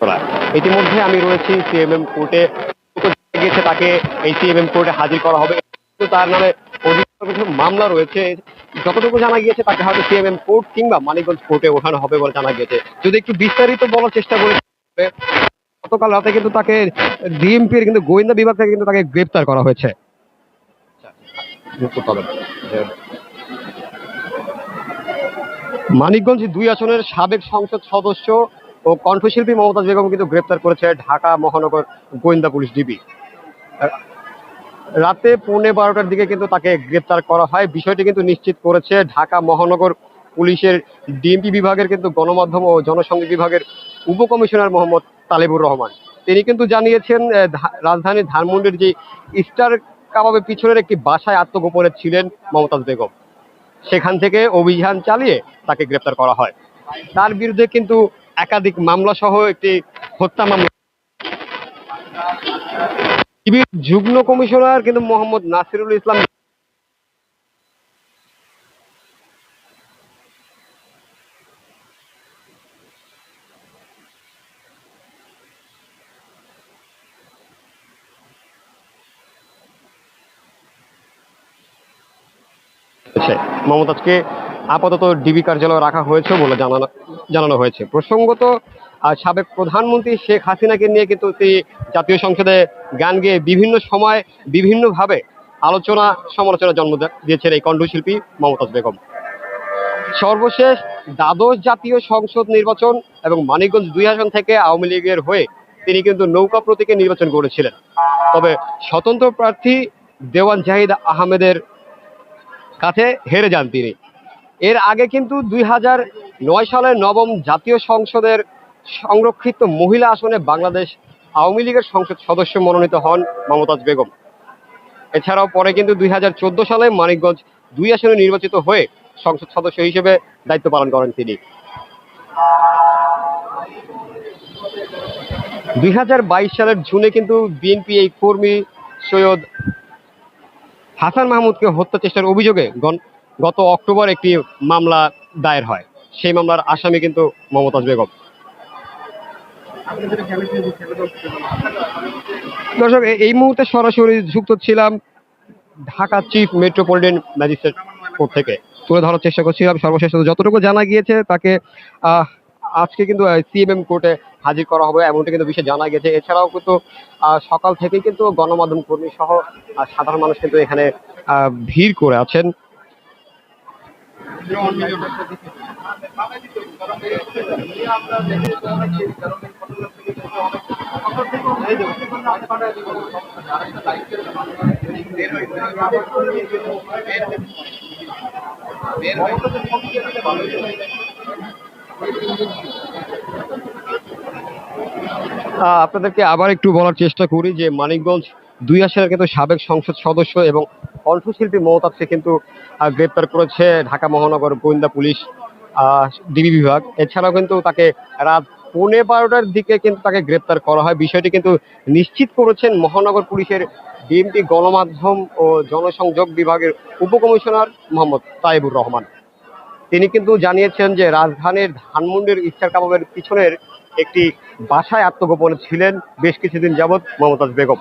করা ইতিমধ্যে আমি রয়েছি সিএমএম কোর্টে গিয়েছে তাকে এই সিএমএম কোর্টে হাজির করা হবে তার নামে কিছু মামলা রয়েছে যতটুকু জানা গিয়েছে তাকে হয়তো সিএমএম কোর্ট কিংবা মানিকগঞ্জ কোর্টে ওঠানো হবে বলে জানা গিয়েছে যদি একটু বিস্তারিত বলার চেষ্টা করি গতকাল রাতে কিন্তু তাকে ডিএমপির কিন্তু গোয়েন্দা বিভাগ থেকে কিন্তু তাকে গ্রেপ্তার করা হয়েছে মানিকগঞ্জ দুই আসনের সাবেক সংসদ সদস্য ও কণ্ঠশিল্পী মমতাজ বেগম কিন্তু গ্রেপ্তার করেছে ঢাকা মহানগর গোয়েন্দা পুলিশ ডিবি। রাতে পৌনে বারোটার দিকে কিন্তু তাকে গ্রেপ্তার করা হয়। বিষয়টি কিন্তু নিশ্চিত করেছে ঢাকা মহানগর পুলিশের ডিএমপি বিভাগের কিন্তু গণমাধ্যম ও জনসংযোগ বিভাগের উপকমিশনার মোহাম্মদ তালেবুর রহমান। তিনি কিন্তু জানিয়েছেন রাজধানীর ধানমন্ডির যে স্টার কাবাবের পিছনের একটি বাসায় আত্মগোপনে ছিলেন মমতাজ বেগম। সেখান থেকে অভিযান চালিয়ে তাকে গ্রেপ্তার করা হয়। তার বিরুদ্ধে কিন্তু একাধিক মামলা সহ একটি হত্যা মামলা যুগ্ম কমিশনার কিন্তু মোহাম্মদ নাসিরুল ইসলাম। মমতাজকে আপাতত ডিবি কার্যালয়ে রাখা হয়েছে বলে জানানো জানানো হয়েছে। প্রসঙ্গত সাবেক প্রধানমন্ত্রী শেখ হাসিনাকে নিয়ে কিন্তু তিনি জাতীয় সংসদে গান গেয়ে বিভিন্ন সময় বিভিন্নভাবে আলোচনা সমালোচনা জন্ম দিয়েছেন এই কণ্ঠশিল্পী মমতাজ বেগম। সর্বশেষ দ্বাদশ জাতীয় সংসদ নির্বাচন এবং মানিকগঞ্জ দুই আসন থেকে আওয়ামী লীগের হয়ে তিনি কিন্তু নৌকা প্রতীকে নির্বাচন করেছিলেন। তবে স্বতন্ত্র প্রার্থী দেওয়ান জাহিদ আহমেদের কাছে হেরে যান তিনি। এর আগে কিন্তু দুই হাজার নয় সালের নবম জাতীয় সংসদের সংরক্ষিত মহিলা আসনে বাংলাদেশ আওয়ামী লীগের সংসদ সদস্য মনোনীত হন মমতাজ বেগম। এছাড়াও পরে কিন্তু দুই হাজার চোদ্দ সালে মানিকগঞ্জ দুই আসনে নির্বাচিত হয়ে সংসদ সদস্য হিসেবে দায়িত্ব পালন করেন তিনি। দুই হাজার বাইশ সালের জুনে কিন্তু বিএনপি এই কর্মী সৈয়দ হাসান মাহমুদকে হত্যা চেষ্টার অভিযোগে গত অক্টোবর একটি মামলা দায়ের হয়। সেই মামলার আসামি কিন্তু মমতাজ বেগম। দর্শক এই মুহূর্তে সরাসরি যুক্ত ছিলাম Dhaka chief metropolitan magistrate court থেকে। তুলে ধরার চেষ্টা করছিলাম। সর্বশেষ যতটুকু জানা গিয়েছে তাকে আজকে কিন্তু সিএমএম কোর্টে হাজির করা হবে এমনটা কিন্তু বিষয়ে জানা গেছে এছাড়াও কিন্তু সকাল থেকেই কিন্তু গণমাধ্যম কর্মী সহ সাধারণ মানুষ কিন্তু এখানে ভিড় করে আছেন। আপনাদেরকে আবার একটু বলার চেষ্টা করি যে মানিকগঞ্জ দুই আসনের কিন্তু সাবেক সংসদ সদস্য এবং কণ্ঠশিল্পী মমতাজকে কিন্তু গ্রেপ্তার করেছে ঢাকা মহানগর গোয়েন্দা পুলিশ ডিবি বিভাগ। এছাড়াও কিন্তু তাকে রাত পৌনে বারোটার দিকে কিন্তু তাকে গ্রেপ্তার করা হয়। বিষয়টি কিন্তু নিশ্চিত করেছেন মহানগর পুলিশের ডিএমপি গণমাধ্যম ও জনসংযোগ বিভাগের উপকমিশনার মোহাম্মদ তাইবুর রহমান। তিনি কিন্তু জানিয়েছেন যে রাজধানীর ধানমন্ডির ইচ্ছার কাবাবের পিছনের একটি বাসায় আত্মগোপনে ছিলেন বেশ কিছুদিন যাবৎ মমতাজ বেগম।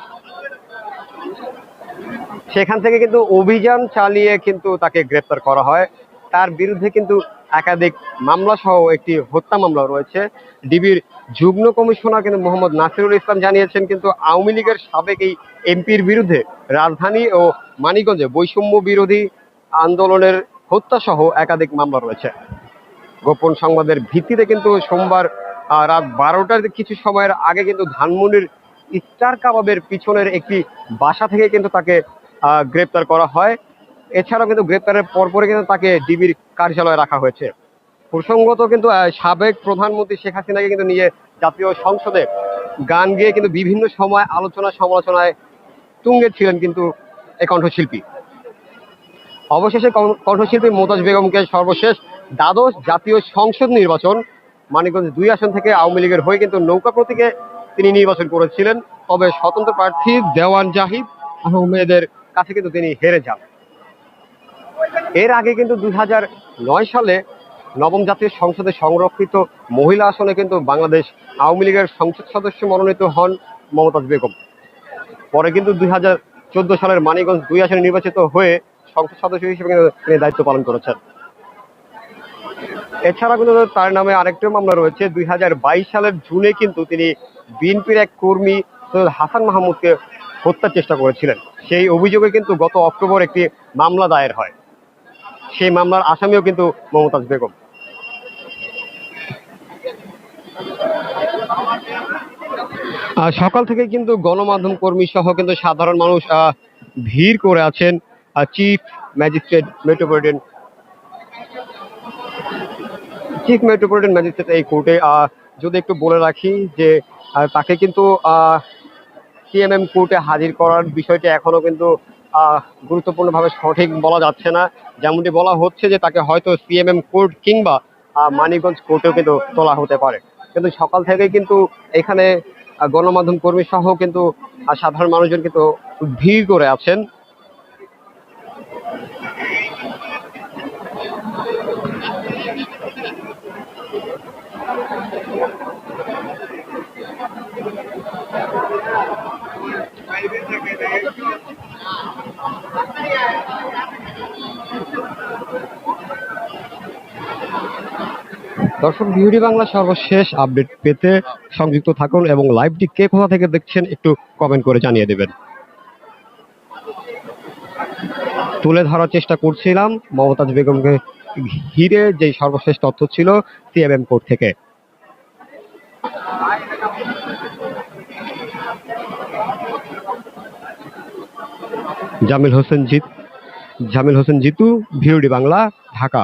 সেখান থেকে কিন্তু অভিযান চালিয়ে কিন্তু তাকে গ্রেপ্তার করা হয়। তার বিরুদ্ধে কিন্তু একাধিক মামলা সহ একটি হত্যা মামলা রয়েছে। ডিবির যুগ্ম কমিশনার কিন্তু মোহাম্মদ নাসিরুল ইসলাম জানিয়েছেন কিন্তু আওয়ামী লীগের সাবেক এই এমপির বিরুদ্ধে রাজধানী ও মানিকগঞ্জে বৈষম্য বিরোধী আন্দোলনের হত্যা সহ একাধিক মামলা রয়েছে। গোপন সংবাদের ভিত্তিতে কিন্তু সোমবার রাত বারোটার কিছু সময়ের আগে কিন্তু ধানমন্ডির স্টার কাবাবের পিছনের একটি বাসা থেকে কিন্তু তাকে গ্রেপ্তার করা হয়। এছাড়াও কিন্তু গ্রেপ্তারের পরপরই কিন্তু তাকে ডিবির কার্যালয়ে রাখা হয়েছে। প্রসঙ্গত কিন্তু সাবেক প্রধানমন্ত্রী শেখ হাসিনাকে কিন্তু নিয়ে জাতীয় সংসদে গান গেয়ে কিন্তু বিভিন্ন সময় আলোচনা সমালোচনায় তুঙ্গে ছিলেন কিন্তু এই কণ্ঠশিল্পী। অবশেষে কণ্ঠশিল্পী মোতাজ বেগমকে সর্বশেষ দ্বাদশ জাতীয় সংসদ নির্বাচন মানিকগঞ্জ দুই আসন থেকে আওয়ামী লীগের হয়ে কিন্তু নৌকা প্রতীকে তিনি নির্বাচন করেছিলেন। তবে স্বতন্ত্র প্রার্থী দেওয়ান জাহিদ আহমেদের কাছে কিন্তু তিনি হেরে যান। এর আগে কিন্তু দুই হাজার নয় সালে নবম জাতীয় সংসদে সংরক্ষিত মহিলা আসনে কিন্তু বাংলাদেশ আওয়ামী লীগের সংসদ সদস্য মনোনীত হন মমতাজ বেগম। পরে কিন্তু দুই হাজার চোদ্দ সালের মানিকগঞ্জ দুই আসনে নির্বাচিত হয়ে সংসদ সদস্য হিসেবে কিন্তু তিনি দায়িত্ব পালন করেছেন। এছাড়া কিন্তু তার নামে আরেকটি মামলা রয়েছে। দুই হাজার বাইশ সালের জুনে কিন্তু তিনি বিএনপির এক কর্মী হাসান মাহমুদকে হত্যার চেষ্টা করেছিলেন। সেই অভিযোগে কিন্তু গত অক্টোবর একটি মামলা দায়ের হয়। সেই মামলার আসামিও কিন্তু মমতাজ বেগম। আহ, সকাল থেকে কিন্তু গণমাধ্যম কর্মী সহ কিন্তু সাধারণ মানুষ আহ, ভিড় করে আছেন chief magistrate metropolitan chief metropolitan magistrate এই কোর্টে যদি একটু বলে রাখি যে আহ, তাকে কিন্তু সিএমএম কোর্টে হাজির করার বিষয়টি এখনও কিন্তু গুরুত্বপূর্ণভাবে সঠিক বলা যাচ্ছে না। যেমনটি বলা হচ্ছে যে তাকে হয়তো সিএমএম কোর্ট কিংবা আহ, মানিকগঞ্জ কোর্টেও কিন্তু তোলা হতে পারে। কিন্তু সকাল থেকে কিন্তু এখানে গণমাধ্যম কর্মী সহ কিন্তু সাধারণ মানুষজন কিন্তু ভিড় করে আছেন। দর্শক, বিউটি বাংলা সর্বশেষ আপডেট পেতে সংযুক্ত থাকুন এবং লাইভটি কে কোথা থেকে দেখছেন একটু কমেন্ট করে জানিয়ে দেবেন। তুলে ধরার চেষ্টা করছিলাম, মমতাজ বেগমকে ঘিরে যে সর্বশেষ তথ্য ছিল সিএমএম কোর্ট থেকে। জামিল হোসেন জিত জামিল হোসেন জিতু ভিউডি বাংলা, ঢাকা।